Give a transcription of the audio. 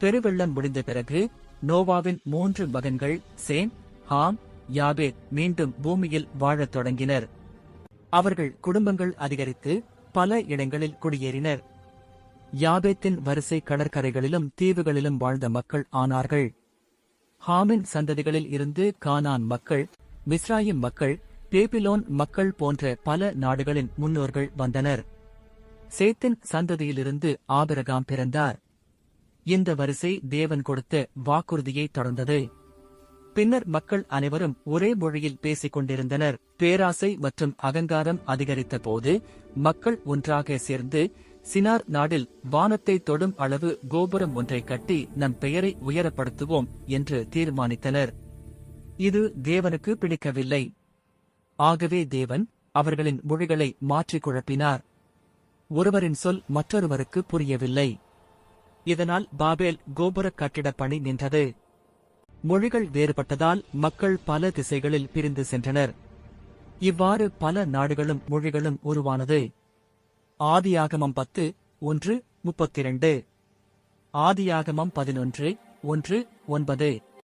பெருவெள்ளம் முடிந்த பிறகு நோவாவின் மூன்று மகன்கள் சேம் ஹாம் யாபேத் மீண்டும் பூமியில் வாழத் தொடங்கினர். அவர்கள் குடும்பங்கள் அதிகரித்து பல இடங்களில் குடியேறினர். யாபேத்தின் வரிசை கடற்கரைகளிலும் தீவுகளிலும் வாழ்ந்த மக்கள் ஆனார்கள். ஹாமின் சந்ததிகளில் இருந்து கானான் மக்கள் மிஸ்ராயிம் மக்கள் பேபிலோன் மக்கள் போன்ற பல நாடுகளின் முன்னோர்கள் வந்தனர். சேத்தின் சந்ததியிலிருந்து ஆபிரகாம் பிறந்தார். இந்த வரிசை தேவன் கொடுத்த வாக்குறுதியை தொடர்ந்தது. பின்னர் மக்கள் அனைவரும் ஒரே மொழியில் பேசிக் கொண்டிருந்தனர். பேராசை மற்றும் அகங்காரம் அதிகரித்த போது மக்கள் ஒன்றாக சேர்ந்து சினார் நாடில் வானத்தை தொடும் அளவு கோபுரம் ஒன்றை கட்டி நம் பெயரை உயரப்படுத்துவோம் என்று தீர்மானித்தனர். இது தேவனுக்கு பிடிக்கவில்லை. ஆகவே தேவன் அவர்களின் மொழிகளை மாற்றிக் குழப்பினார். ஒருவரின் சொல் மற்றொருவருக்கு புரியவில்லை. இதனால் பாபேல் கோபுர கட்டிடப் பணி நின்றது. மொழிகள் வேறுபட்டதால் மக்கள் பல திசைகளில் பிரிந்து சென்றனர். இவ்வாறு பல நாடுகளும் மொழிகளும் உருவானது. ஆதியாகமம் பத்து ஒன்று முப்பத்திரண்டு. ஆதியாகமம் பதினொன்று ஒன்று ஒன்பது.